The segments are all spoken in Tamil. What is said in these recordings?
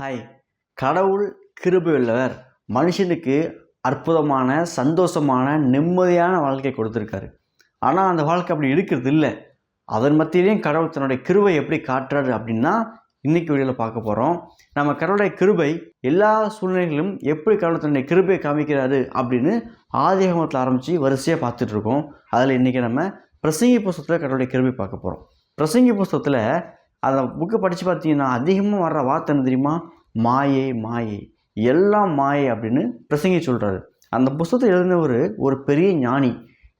ஹாய். கடவுள் கிருபை உள்ளவர் மனுஷனுக்கு அற்புதமான சந்தோஷமான நிம்மதியான வாழ்க்கை கொடுத்துருக்காரு. ஆனால் அந்த வாழ்க்கை அப்படி இருக்கிறது இல்லை அதன் மத்தியிலையும் கடவுள் தன்னுடைய கிருபை எப்படி காட்டுறாரு அப்படின்னா இன்றைக்கி வீடியோவில் பார்க்க போகிறோம் நம்ம கடவுளுடைய கிருபை எல்லா சூழ்நிலைகளிலும் எப்படி கடவுள் தன்னுடைய கிருபையை காமிக்கிறாரு அப்படின்னு ஆதிகமத்தில் ஆரம்பித்து வரிசையாக பார்த்துட்ருக்கோம் அதில் இன்றைக்கி நம்ம பிரசங்கி புஸ்தகத்தில் கடவுளுடைய கிருபை பார்க்க போகிறோம் பிரசங்கி புஸ்தகத்தில் அந்த புக்கு படித்து பார்த்தீங்கன்னா அதிகமாக வர்ற வார்த்தை என்ன தெரியுமா? மாயை மாயை. எல்லாம் மாயை அப்படின்னு பிரசங்கி சொல்கிறாரு அந்த புஸ்தகத்தை எழுதினவர் ஒரு பெரிய ஞானி.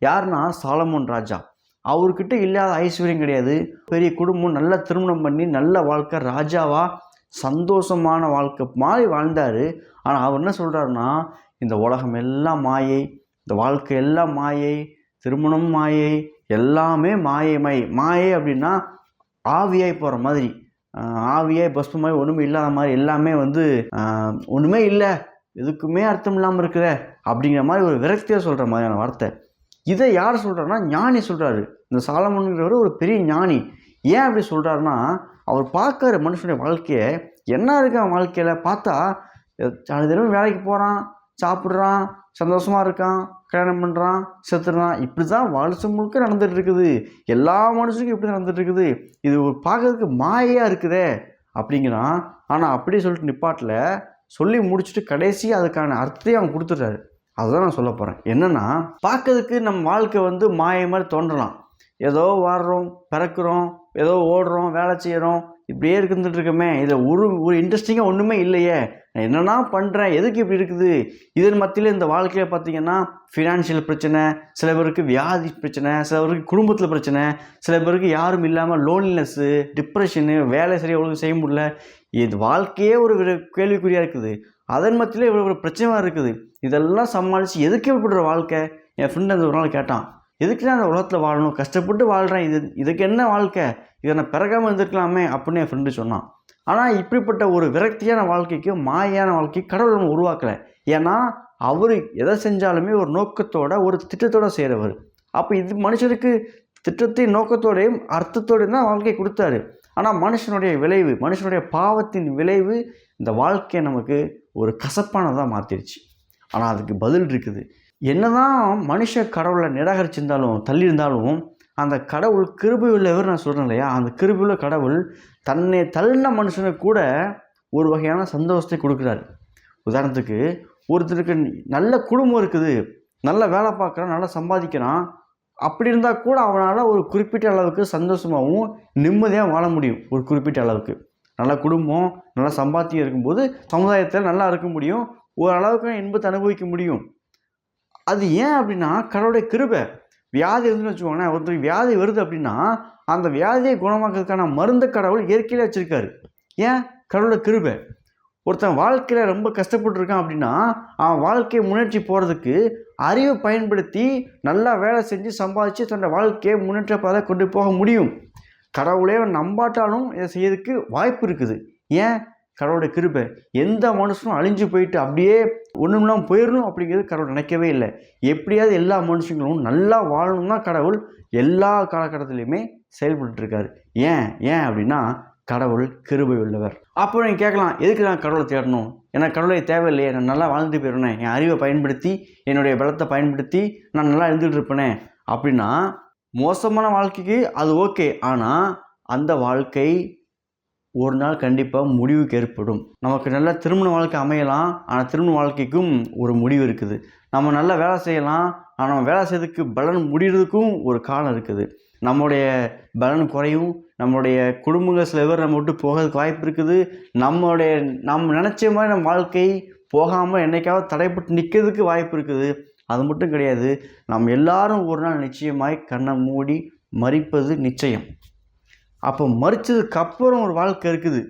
யாருன்னா சாலமோன் ராஜா. அவர்கிட்ட இல்லாத ஐஸ்வர்யம் கிடையாது. பெரிய குடும்பம் நல்ல திருமணம் பண்ணி நல்ல வாழ்க்கை ராஜாவாக சந்தோஷமான வாழ்க்கை மாதிரி வாழ்ந்தார். ஆனால் அவர் என்ன சொல்கிறாருன்னா இந்த உலகம் எல்லாம் மாயை இந்த வாழ்க்கை எல்லாம் மாயை திருமணம் மாயை எல்லாமே மாயை மாயை மாயை அப்படின்னா ஆவியாய் போகிற மாதிரி ஆஹ் ஆவியாய் மாதிரி ஒன்றுமே இல்லாத மாதிரி எல்லாமே வந்து ஒன்றுமே இல்லை எதுக்குமே அர்த்தம் இல்லாமல் இருக்கிற அப்படிங்கிற மாதிரி ஒரு விரக்தியாக சொல்கிற மாதிரியான வார்த்தை. இதை யார் சொல்கிறாருன்னா ஞானி சொல்கிறாரு இந்த சாலமன்கிறவர் ஒரு பெரிய ஞானி. ஏன் அப்படி சொல்கிறாருன்னா அவர் பார்க்குற மனுஷனுடைய வாழ்க்கையை என்ன இருக்கு அவன் வாழ்க்கையில்? பார்த்தா நாலு தினமும் வேலைக்கு போகிறான் சாப்பிட்றான் சந்தோஷமாக இருக்கான் கல்யாணம் பண்ணுறான் செத்துறான். இப்படி தான் வாழ்த்து முழுக்க நடந்துட்டு இருக்குது எல்லா மனுஷனுக்கும் இப்படி நடந்துட்டு இருக்குது இது ஒரு பார்க்கறதுக்கு மாயையாக இருக்குதே அப்படிங்கிறான். ஆனால் அப்படியே சொல்லிட்டு நிப்பாட்டில். சொல்லி முடிச்சுட்டு கடைசி அதுக்கான அர்த்தத்தையும் அவன் கொடுத்துட்றாரு. அதுதான் நான் சொல்ல போகிறேன் என்னென்னா பார்க்கறதுக்கு நம்ம வாழ்க்கை வந்து மாய மாதிரி தோன்றலாம். ஏதோ வாடுறோம் பிறக்கிறோம் ஏதோ ஓடுறோம் வேலை செய்கிறோம் இப்படியே இருந்துட்டு இருக்கமே. இதில் ஒரு ஒரு இன்ட்ரெஸ்டிங்காக ஒன்றுமே இல்லையே. நான் என்னென்னா பண்ணுறேன் எதுக்கு இப்படி இருக்குது? இதன் மத்தியில் இந்த வாழ்க்கையில் பார்த்தீங்கன்னா ஃபினான்ஷியல் பிரச்சனை சில பேருக்கு வியாதி பிரச்சனை சில பேருக்கு குடும்பத்தில் பிரச்சனை சில பேருக்கு யாரும் இல்லாமல் லோன்லினஸ்ஸு டிப்ரெஷனு வேலை சரியாக ஒழுங்கு செய்ய முடியல. இது வாழ்க்கையே ஒரு கேள்விக்குறியாக இருக்குது. அதன் மத்தியில் இவ்வளோ ஒரு பிரச்சனை இருக்குது. இதெல்லாம் சமாளித்து எதுக்கு இப்படி வாழ்க்கை? என் ஃப்ரெண்ட் அந்த ஒரு நாள் கேட்டான். எதுக்கு நான் அந்த உலகத்தில் வாழணும்? கஷ்டப்பட்டு வாழ்கிறேன் இது இதுக்கு என்ன வாழ்க்கை? இதை நான் பிறகாமல் இருந்திருக்கலாமே அப்படின்னு என் ஃப்ரெண்டு சொன்னான். ஆனால் இப்படிப்பட்ட ஒரு விரக்தியான வாழ்க்கைக்கு மாயான வாழ்க்கைக்கு கடவுள் நம்ம உருவாக்கலை. ஏன்னா அவர் எதை செஞ்சாலுமே ஒரு நோக்கத்தோட ஒரு திட்டத்தோட செய்கிறவர் அப்போ இது மனுஷனுக்கு திட்டத்தையும் நோக்கத்தோடையும் அர்த்தத்தோடையும் தான் வாழ்க்கை கொடுத்தாரு. ஆனால் மனுஷனுடைய விளைவு மனுஷனுடைய பாவத்தின் விளைவு இந்த வாழ்க்கையை நமக்கு ஒரு கசப்பானதாக மாற்றிடுச்சு ஆனால் அதுக்கு பதில் இருக்குது. என்னதான் மனுஷ கடவுளை நிராகரிச்சிருந்தாலும் தள்ளியிருந்தாலும் அந்த கடவுள் கிருபை உள்ளவர் நான் சொல்கிறேன் இல்லையா? அந்த கிருபை உள்ள கடவுள் தன்னை தள்ளின மனுஷனுக்கு கூட ஒரு வகையான சந்தோஷத்தை கொடுக்குறாரு. உதாரணத்துக்கு ஒருத்தருக்கு நல்ல குடும்பம் இருக்குது நல்ல வேலை பார்க்குறான் நல்லா சம்பாதிக்கிறான் அப்படி இருந்தால் கூட அவனால் ஒரு குறிப்பிட்ட அளவுக்கு சந்தோஷமாகவும் நிம்மதியாக வாழ முடியும் ஒரு குறிப்பிட்ட அளவுக்கு. நல்ல குடும்பம் நல்லா சம்பாத்தியம் இருக்கும்போது சமுதாயத்தில் நல்லா இருக்க முடியும் ஓரளவுக்கு இன்பத்தை அனுபவிக்க முடியும். அது ஏன் அப்படின்னா கடவுளுடைய கிருபை. வியாதி இருந்துன்னு வச்சுக்கோங்களேன் ஒருத்தருக்கு வியாதி வருது அப்படின்னா அந்த வியாதியை குணமாக்கிறதுக்கான மருந்து கடவுள் இயற்கையிலே வச்சுருக்காரு. ஏன்? கடவுளோட கிருபை. ஒருத்தன் வாழ்க்கையில் ரொம்ப கஷ்டப்பட்டுருக்கான் அப்படின்னா அவன் வாழ்க்கையை முன்னேற்றி போகிறதுக்கு அறிவை பயன்படுத்தி நல்லா வேலை செஞ்சு சம்பாதிச்சு தன்னோட வாழ்க்கையை முன்னேற்ற பாதை கொண்டு போக முடியும். கடவுளே நம்பாட்டாலும் இதை செய்யறதுக்கு வாய்ப்பு இருக்குது. ஏன்? கடவுளுடைய கிருபை எந்த மனுஷனும் அழிஞ்சு போயிட்டு அப்படியே ஒன்றும் போயிடணும் அப்படிங்கிறது கடவுள் நினைக்கவே இல்லை. எப்படியாவது எல்லா மனுஷங்களும் நல்லா வாழணும் தான் கடவுள் எல்லா காலகட்டத்திலையுமே செயல்பட்டு இருக்காரு ஏன்? ஏன் அப்படின்னா கடவுள் கிருபை உள்ளவர். அப்போ நீங்கள் கேட்கலாம் எதுக்கு நான் கடவுளை தேடணும்? எனக்கு கடவுளை தேவையில்லையே நான் நல்லா வாழ்ந்துட்டு போயிடுவேன் என் அறிவை பயன்படுத்தி என்னுடைய பலத்தை பயன்படுத்தி நான் நல்லா இருந்துகிட்டு இருப்பேனே. அப்படின்னா மோசமான வாழ்க்கைக்கு அது ஓகே ஆனால் அந்த வாழ்க்கை ஒரு நாள் கண்டிப்பாக முடிவுக்கு ஏற்படும். நமக்கு நல்ல திருமண வாழ்க்கை அமையலாம் ஆனால் திருமண வாழ்க்கைக்கும் ஒரு முடிவு இருக்குது. நம்ம நல்லா வேலை செய்யலாம் ஆனால் நம்ம வேலை செய்யறதுக்கு பலன் முடிகிறதுக்கும் ஒரு காலம் இருக்குது. நம்மளுடைய பலன் குறையும் நம்மளுடைய குடும்பங்கள் சில பேர் நம்ம விட்டு போகிறதுக்கு வாய்ப்பு இருக்குது. நம்மளுடைய நம்ம நினச்ச மாதிரி நம்ம வாழ்க்கை போகாமல் என்னைக்காவது தடைப்பட்டு நிற்கிறதுக்கு வாய்ப்பு இருக்குது. அது மட்டும் கிடையாது நம்ம எல்லாரும் ஒரு நாள் நிச்சயமாய் கண்ணை மூடி மறிப்பது நிச்சயம். அப்போ மறிச்சதுக்கு அப்புறம் ஒரு வாழ்க்கை இருக்குது.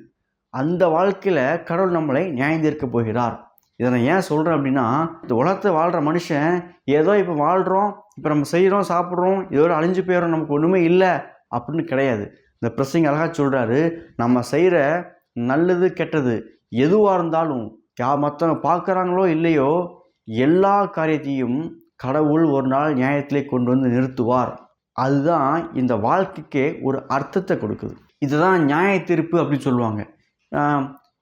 அந்த வாழ்க்கையில் கடவுள் நம்மளை நியாயந்தீர்க்க போகிறார். இதை நான் ஏன் சொல்கிறேன் அப்படின்னா இந்த உலகத்தை வாழ்கிற மனுஷன் ஏதோ இப்போ வாழ்கிறோம் இப்போ நம்ம செய்கிறோம் சாப்பிட்றோம் இதோட அழிஞ்சு போயிடும் நமக்கு ஒன்றுமே இல்லை அப்படின்னு கிடையாது. இந்த பிரசிங் அழகாக சொல்கிறாரு நம்ம செய்கிற நல்லது கெட்டது எதுவாக இருந்தாலும் யா மற்றவங்க பார்க்குறாங்களோ இல்லையோ எல்லா காரியத்தையும் கடவுள் ஒரு நாள் நியாயத்திலே கொண்டு வந்து நிறுத்துவார். அதுதான் இந்த வாழ்க்கைக்கே ஒரு அர்த்தத்தை கொடுக்குது. இதுதான் நியாய தீர்ப்பு அப்படின்னு சொல்லுவாங்க.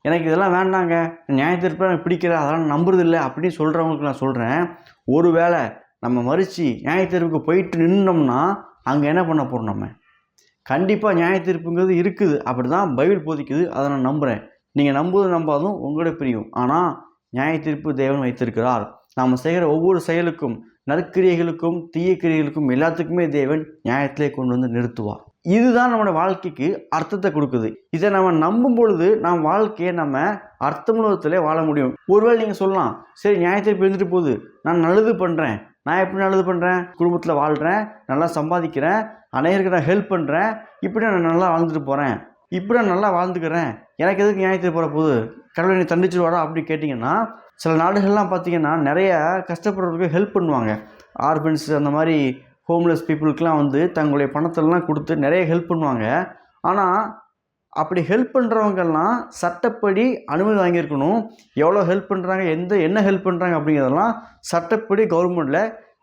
எனக்கு இதெல்லாம் வேண்டாங்க. நியாயத்திற்ப எனக்கு பிடிக்கிற அதெல்லாம் நம்புறதில்லை அப்படின்னு சொல்கிறவங்களுக்கு நான் சொல்கிறேன் ஒருவேளை நம்ம மறித்து நியாயத்தீர்ப்புக்கு போயிட்டு நின்னோம்னா அங்கே என்ன பண்ண போகிறோம் நம்ம? கண்டிப்பாக நியாயத்தீர்ப்புங்கிறது இருக்குது. அப்படி தான் பைபிள் போதிக்குது. அதை நான் நம்புகிறேன் நீங்கள் நம்புவது நம்பாதும் உங்களோட பிரியும். ஆனால் நியாயத்தீர்ப்பு தேவன் வைத்திருக்கிறார். நாம் செய்கிற ஒவ்வொரு செயலுக்கும் நற்கிரியைகளுக்கும் தீய கிரியைகளுக்கும் எல்லாத்துக்குமே தேவன் நியாயத்திலே கொண்டு வந்து நிறுத்துவார். இதுதான் நம்மளோட வாழ்க்கைக்கு அர்த்தத்தை கொடுக்குது. இதை நம்ம நம்பும் பொழுது நம் வாழ்க்கையை நம்ம அர்த்தமுலகத்திலே வாழ முடியும். ஒருவேளை நீங்கள் சொல்லலாம் சரி நியாயத்தை பிரிந்துட்டு போகுது. நான் நல்லது பண்ணுறேன் நான் எப்படி நல்லது பண்ணுறேன் குடும்பத்தில் வாழ்கிறேன் நல்லா சம்பாதிக்கிறேன் அநேகருக்கு நான் ஹெல்ப் பண்ணுறேன் இப்படி நான் நல்லா வாழ்ந்துட்டு போகிறேன் இப்படி நான் நல்லா வாழ்ந்துக்கிறேன். எனக்கு எதுக்கு நியாயத்தில் போகிற போது கடவுளை நீ தண்டிச்சிருவாடா அப்படி கேட்டிங்கன்னா சில நாடுகள்லாம் பார்த்திங்கன்னா நிறைய கஷ்டப்படுறவங்களுக்கு ஹெல்ப் பண்ணுவாங்க. ஆர்பன்ஸ் அந்த மாதிரி ஹோம்லெஸ் பீப்புளுக்கெலாம் வந்து தங்களுடைய பணத்தெல்லாம் கொடுத்து நிறைய ஹெல்ப் பண்ணுவாங்க. ஆனால் அப்படி ஹெல்ப் பண்ணுறவங்கெல்லாம் சட்டப்படி அனுமதி வாங்கியிருக்கணும். எவ்வளோ ஹெல்ப் பண்ணுறாங்க எந்த என்ன ஹெல்ப் பண்ணுறாங்க அப்படிங்கிறதெல்லாம் சட்டப்படி கவர்மெண்ட்டில்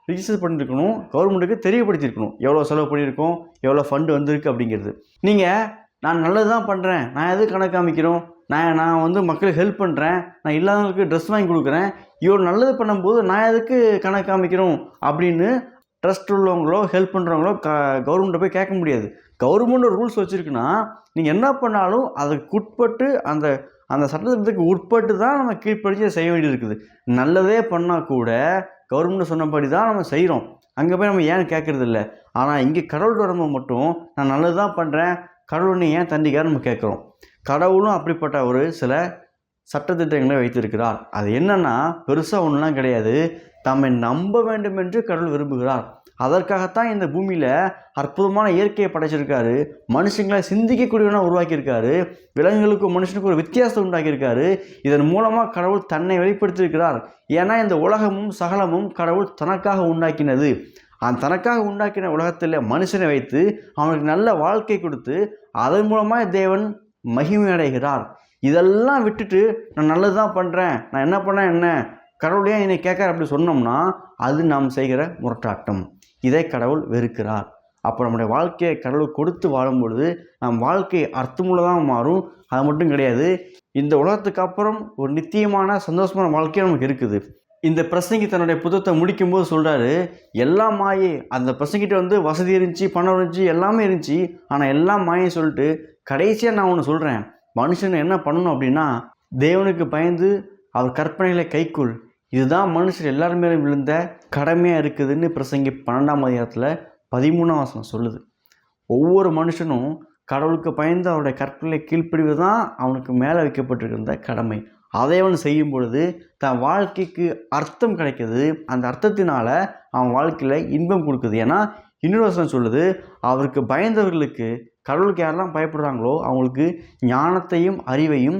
ரிஜிஸ்டர் பண்ணியிருக்கணும். கவர்மெண்ட்டுக்கு தெரியப்படுத்தியிருக்கணும். எவ்வளோ செலவு பண்ணியிருக்கோம் எவ்வளோ ஃபண்டு வந்திருக்கு அப்படிங்கிறது. நீங்கள் நான் நல்லது தான் பண்ணுறேன் நான் எது கணக்காமிக்கிறோம் நான் நான் வந்து மக்களுக்கு ஹெல்ப் பண்ணுறேன் நான் இல்லாதவங்களுக்கு ட்ரெஸ் வாங்கி கொடுக்குறேன். இவ்வளோ நல்லது பண்ணும்போது நான் எதுக்கு கணக்கு காமிக்கிறோம்? அப்படின்னு ட்ரஸ்ட் உள்ளவங்களோ ஹெல்ப் பண்ணுறவங்களோ க கவர்மெண்ட்டை போய் கேட்க முடியாது. கவர்மெண்ட் ரூல்ஸ் வச்சுருக்குன்னா நீங்கள் என்ன பண்ணாலும் அதுக்கு உட்பட்டு அந்த அந்த சட்டத்திட்டத்துக்கு உட்பட்டு தான் நம்ம கீழ்ப்படிச்சு செய்ய வேண்டியது இருக்குது நல்லதே பண்ணால் கூட கவர்மெண்ட் சொன்னபடி தான் நம்ம செய்கிறோம் அங்கே போய் நம்ம ஏன் கேட்குறது இல்லை ஆனால் இங்கே கடவுள் வரும்போது மட்டும் நான் நல்லது தான் பண்ணுறேன் கடவுளை ஏன் தண்டிக்கிறார் நம்ம கேட்குறோம். கடவுளும் அப்படிப்பட்ட ஒரு சில சட்டத்திட்டங்களை வைத்திருக்கிறார். அது என்னென்னா பெருசாக ஒன்றுலாம் கிடையாது. தம்மை நம்ப வேண்டும் என்று கடவுள் விரும்புகிறார். அதற்காகத்தான் இந்த பூமியில் அற்புதமான இயற்கையை படைச்சிருக்காரு. மனுஷங்களை சிந்திக்கக்கூடியவனாக உருவாக்கியிருக்காரு. விலங்குகளுக்கும் மனுஷனுக்கும் ஒரு வித்தியாசத்தை உண்டாக்கியிருக்காரு. இதன் மூலமாக கடவுள் தன்னை வெளிப்படுத்தியிருக்கிறார். ஏன்னா இந்த உலகமும் சகலமும் கடவுள் தனக்காக உண்டாக்கினது. அவன் தனக்காக உண்டாக்கின உலகத்தில் மனுஷனை வைத்து அவனுக்கு நல்ல வாழ்க்கை கொடுத்து அதன் மூலமாக தேவன் மகிமை அடைகிறார். இதெல்லாம் விட்டுட்டு நான் நல்லது தான் பண்ணுறேன் நான் என்ன பண்ணேன் என்ன? கடவுளையே என்னை கேட்குற அப்படி சொன்னோம்னா அது நாம் செய்கிற முரட்டாட்டம். இதை கடவுள் வெறுக்கிறார். அப்போ நம்முடைய வாழ்க்கையை கடவுள் கொடுத்து வாழும் பொழுது நம் வாழ்க்கை அர்த்தமுள்ளதாக மாறும். அது மட்டும் கிடையாது. இந்த உலகத்துக்கு அப்புறம் ஒரு நித்தியமான சந்தோஷமான வாழ்க்கையும் நமக்கு இருக்குது. இந்த பிரசங்கி தன்னுடைய புத்தகத்தை முடிக்கும்போது சொல்கிறாரு எல்லா மாயே. அந்த பிரசங்கிட்ட வந்து வசதி இருந்துச்சு பணம் இருந்துச்சு எல்லாமே இருந்துச்சு. ஆனால் எல்லா மாயை சொல்லிட்டு கடைசியாக நான் ஒன்று சொல்கிறேன் மனுஷன் என்ன பண்ணணும் அப்படின்னா தேவனுக்கு பயந்து அவர் கற்பனைகளை கைக்குள் இதுதான் மனுஷர் எல்லாரும் மேலும் விழுந்த கடமையாக இருக்குதுன்னு பிரசங்கி பன்னெண்டாம் அதிகாரத்தில் பதிமூணாம் வசனம் சொல்லுது. ஒவ்வொரு மனுஷனும் கடவுளுக்கு பயந்து அவருடைய கற்பனை கீழ்ப்பிடிவு தான் அவனுக்கு மேலே வைக்கப்பட்டிருக்கிற கடமை. அதை அவன் செய்யும் பொழுது தன் வாழ்க்கைக்கு அர்த்தம் கிடைக்கிது அந்த அர்த்தத்தினால அவன் வாழ்க்கையில் இன்பம் கொடுக்குது. ஏன்னா இன்னொரு வசனம் சொல்லுது அவருக்கு பயந்தவர்களுக்கு கடவுளுக்கு யாரெல்லாம் பயப்படுறாங்களோ அவங்களுக்கு ஞானத்தையும் அறிவையும்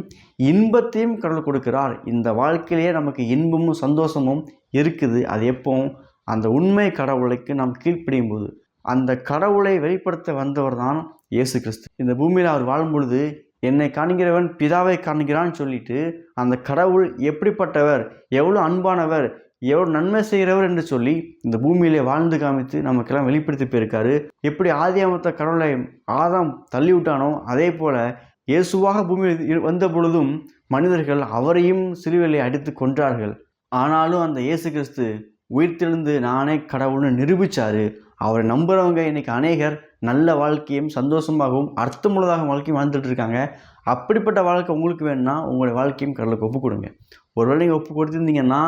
இன்பத்தையும் கடவுள் கொடுக்கிறார். இந்த வாழ்க்கையிலேயே நமக்கு இன்பமும் சந்தோஷமும் இருக்குது. அது எப்போ அந்த உண்மை கடவுளுக்கு நாம் கீழ்ப்படியும் போது. அந்த கடவுளை வெளிப்படுத்த வந்தவர் தான் இயேசு கிறிஸ்து. இந்த பூமியில் அவர் வாழும் பொழுது என்னை காண்கிறவன் பிதாவை காண்கிறான்னு சொல்லிட்டு அந்த கடவுள் எப்படிப்பட்டவர் எவ்வளோ அன்பானவர் எவ்வளோ நன்மை செய்கிறவர் என்று சொல்லி இந்த பூமியிலே வாழ்ந்து காமித்து நமக்கெல்லாம் வெளிப்படுத்தி போயிருக்காரு. எப்படி ஆதியாமத்த கடவுளை ஆதாம் தள்ளி விட்டானோ அதே போல் இயேசுவாக பூமியில் வந்த பொழுதும் மனிதர்கள் அவரையும் சிறுவிலை அடித்து கொன்றார்கள். ஆனாலும் அந்த இயேசு கிறிஸ்து உயிர்த்தெழுந்து நானே கடவுள்னு நிரூபித்தார் அவரை நம்புகிறவங்க இன்றைக்கி அநேகர் நல்ல வாழ்க்கையும் சந்தோஷமாகவும் அர்த்தமுள்ளதாக வாழ்க்கையும் வாழ்ந்துட்டு இருக்காங்க அப்படிப்பட்ட வாழ்க்கை உங்களுக்கு வேணும்னா உங்களுடைய வாழ்க்கையும் கடலுக்கு ஒப்பு கொடுங்க ஒருவேளை நீங்கள் ஒப்பு கொடுத்துருந்தீங்கன்னா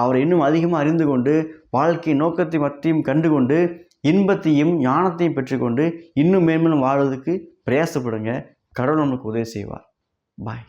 அவரை இன்னும் அதிகமாக அறிந்து கொண்டு வாழ்க்கையின் நோக்கத்தை மத்தியும் கண்டுகொண்டு இன்பத்தையும் ஞானத்தையும் பெற்றுக்கொண்டு இன்னும் மேன்மேலும் வாழ்வதற்கு பிரயாசப்படுங்க. கடவுள் நமக்கு உதவி செய்வார். பாய்